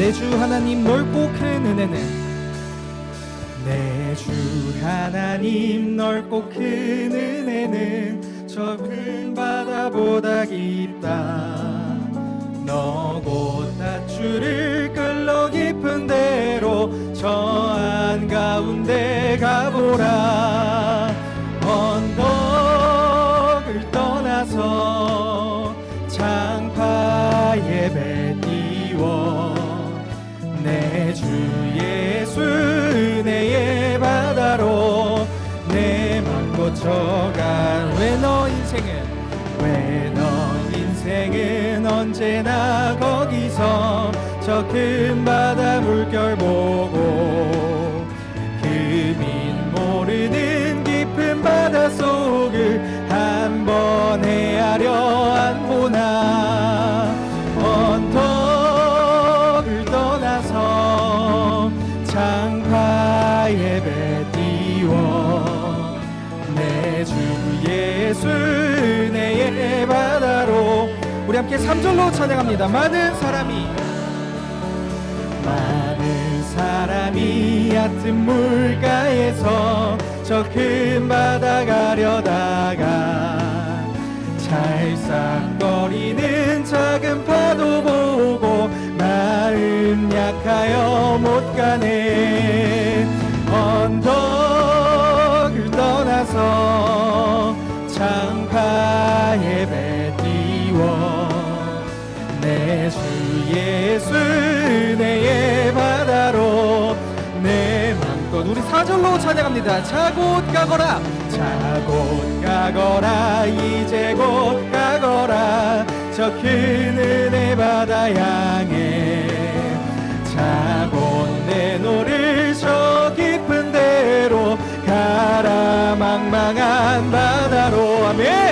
내주 하나님 넓고 큰 은혜는 내주 하나님 넓고 큰 은혜는 저 큰 바다보다 깊다. 너곧 닷줄을 끌러 깊은 데로 저 왜 너 인생은 언제나 거기서 저 큰 바다 물결 보고 그민 모르는 깊은 바다 속을 한 번 헤아려 안 보나. 언덕을 떠나서 장파 예배 띄워 내 주 예수 은혜의 바다로 우리 함께 3절로 찬양합니다. 많은 사람이 많은 사람이 얕은 물가에서 저 큰 바다 가려다가 찰싹거리는 작은 파도 보고 마음 약하여 못 가네 장파 예배 띄워 내 주 예수 은혜의 바다로 내 맘껏 우리 사절로 찬양합니다. 자곧 가거라 자곧 가거라 이제 곧 가거라. 저 큰 은혜 바다 향해 자곧내 노를 저 깊은 데로 가라 망망한 바다로. 아멘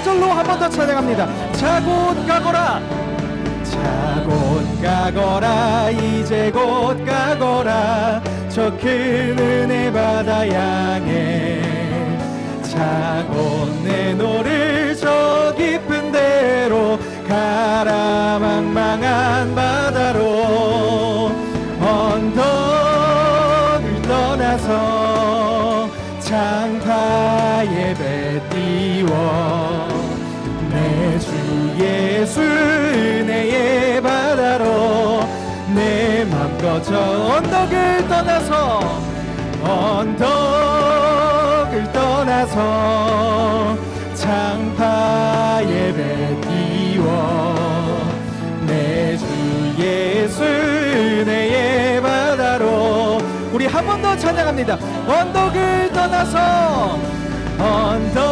4절로 한 번 더 찬양합니다. 자곧 가거라. 자곧 가거라. 이제 곧 가거라. 저 큰 은혜 바다 향해. 자곧 내 노를 저 깊은 데로 가라 망망한 바다로 언덕을 떠나서 장파의 배 띄워 예수 은혜의 바다로 내 맘껏 저 언덕을 떠나서 언덕을 떠나서 예배 띄워 내 주 예수 은혜의 바다로 우리 한 번 더 찬양합니다. 언덕을 떠나서 언덕을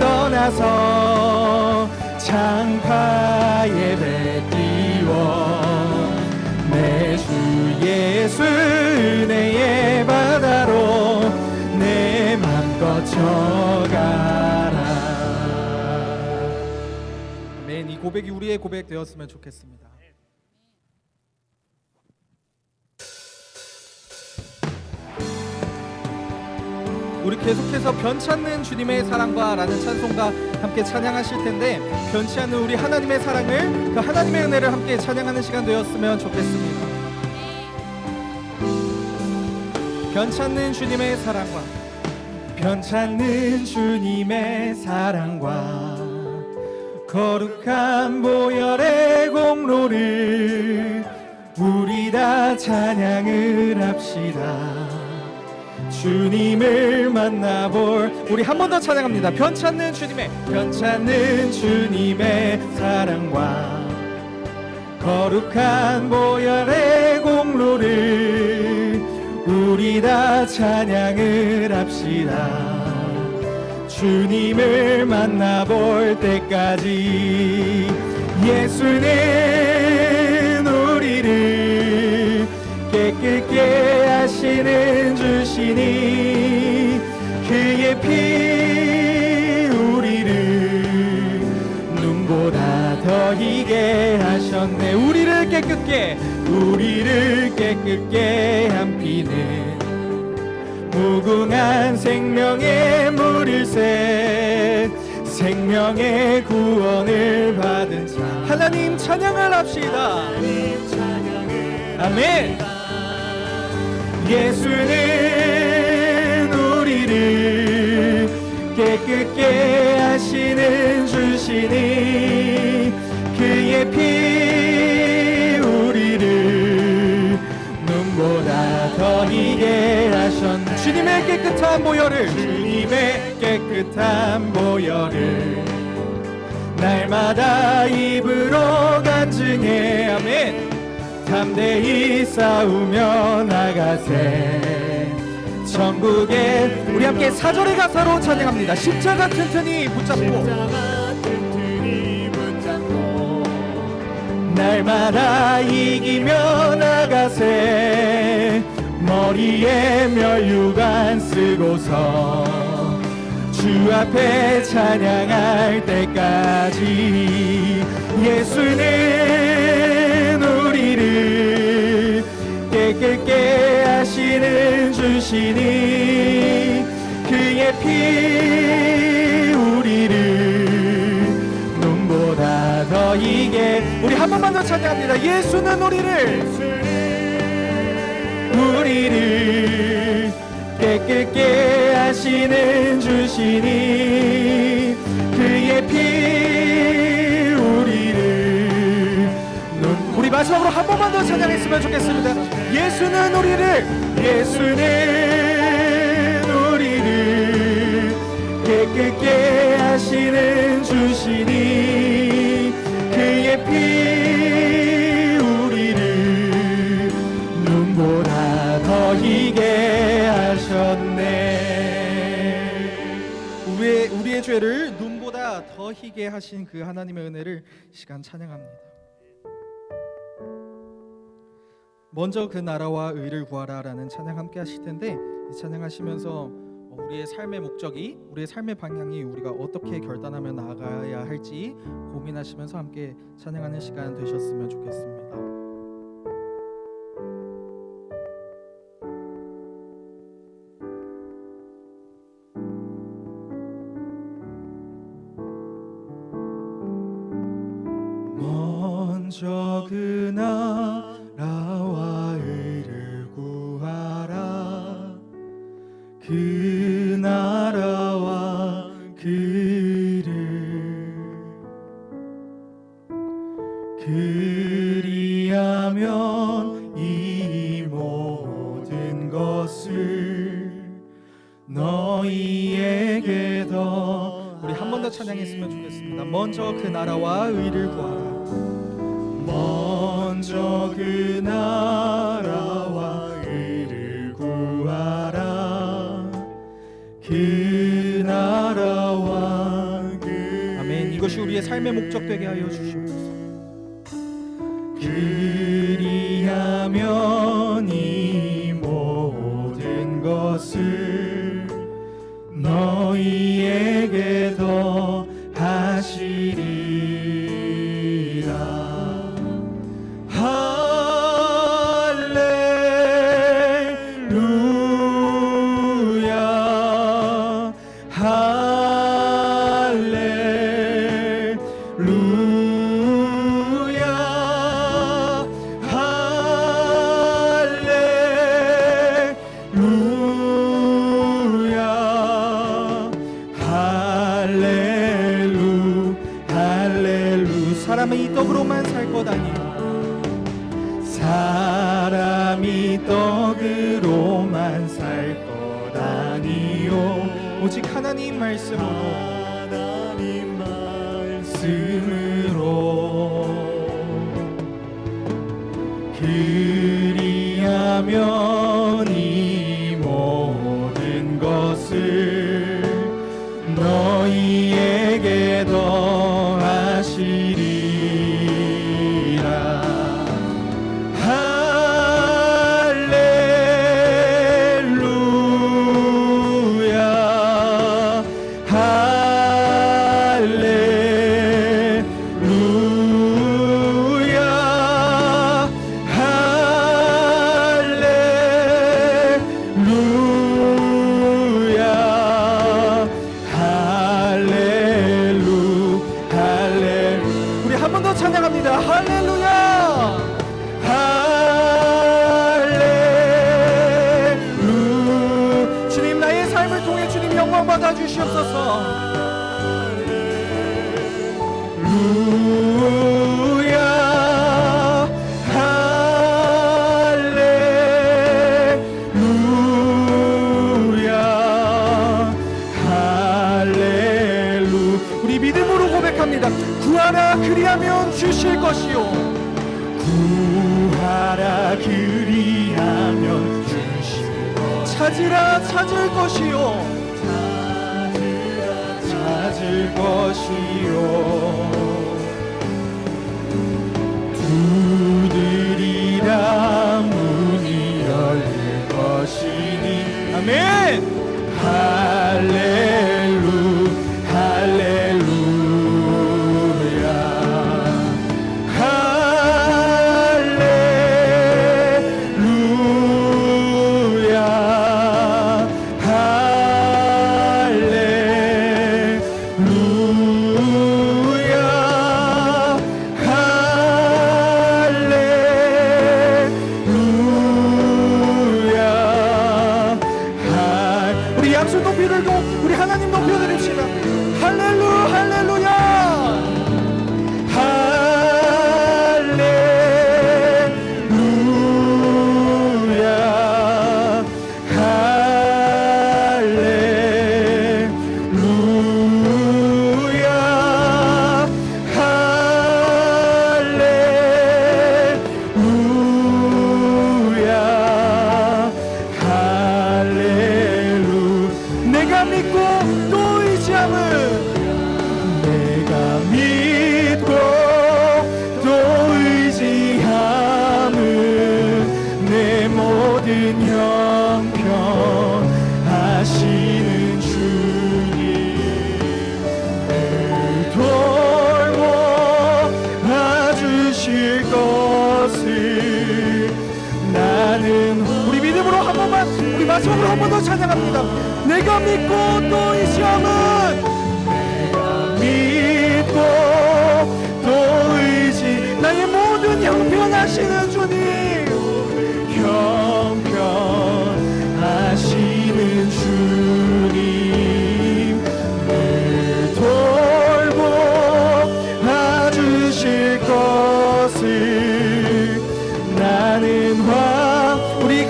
떠나서 장파 예배 띄워 내 주 예수 은혜의 바다로 내 맘껏 져가라. 아멘. 이 고백이 우리의 고백 되었으면 좋겠습니다 우리 계속해서 변치 않는 주님의 사랑과 라는 찬송과 함께 찬양하실 텐데 변치 않는 우리 하나님의 사랑을 그 하나님의 은혜를 함께 찬양하는 시간 되었으면 좋겠습니다. 변치 않는 주님의 사랑과 변치 않는 주님의 사랑과 거룩한 보혈의 공로를 우리 다 찬양을 합시다. 주님을 만나볼 우리 한 번 더 찬양합니다. 않는 주님의 않는 주님의 사랑과 거룩한 보혈의 공로를 우리 다 찬양을 합시다. 주님을 만나볼 때까지 예수는 우리를 깨끗게 하시는 주시니 그의 피 우리를 눈보다 더 희게 하셨네. 우리를 깨끗게 우리를 깨끗게 한 피는 무궁한 생명의 물일새 생명의 구원을 받은 자. 하나님 찬양을 합시다. 아멘 예수는 우리를 깨끗게 하시는 주시니 그의 피 우리를 눈보다 더 희게 하셨네. 주님의 깨끗한 보혈을 주님의 깨끗한 보혈을 날마다 입으로 담대히 싸우며 나가세. 천국에 우리 함께 사절의 가사로 찬양합니다. 십자가 튼튼히 붙잡고. 날마다 이기며 나가세. 머리에 멸류관 쓰고서 주 앞에 찬양할 때까지 예수는 우리를 깨끗게 하시는 주시니 그의 피 우리를 눈보다 더 이게 우리 한 번만 더 찬양합니다. 예수는 우리를 우리를 깨끗게 하시는 주시니 그의 피 우리를 눈 우리 마지막으로 한 번만 더 찬양했으면 좋겠습니다. 예수는 우리를 예수는 우리를 깨끗게 하시는 주시니 그의 피 죄를 눈보다 더 희게 하신 그 하나님의 은혜를 이 시간 찬양합니다 먼저 그 나라와 의를 구하라라는 찬양 함께 하실 텐데 이 찬양하시면서 어, 우리의 삶의 목적이 우리의 삶의 방향이 우리가 어떻게 결단하며 나아가야 할지 고민하시면서 함께 찬양하는 시간 되셨으면 좋겠습니다. 먼저 그 나라와 의를 구하라 그 나라와 그를 그리하면 이 모든 것을 너희에게 더 우리 한 번 더 찬양했으면 좋겠습니다. 먼저 그 나라와 의를 구하라. 먼저 그 나라와 의를 구하라. 그 나라와 그 아멘. 이것이 우리의 삶의 목적 되게 하여 주시옵소서. 그리하면 이 모든 것을 하나님 말씀으로 그리하면 할렐루야. 할렐루 주님 나의 삶을 통해 주님 영광 받아 주시옵소서. 고백합니다. 구하라 그리하면 주실 것이요. 구하라 그리하면 주실 것 찾으라 찾을 것이요. 찾을 것이요 모든 형편 하시는 주님 늘 돌보 와주실 것을 나는 우리 믿음으로 한 번만 우리 마지막으로 한 번 더 찬양합니다. 내가 믿고 또 의지함은 믿고 또 의지 나의 모든 형편 하시는 주님. 형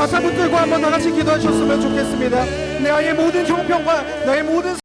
가사 분들과 한번 다 같이 기도하셨으면 좋겠습니다. 나의 모든 형편과 나의 모든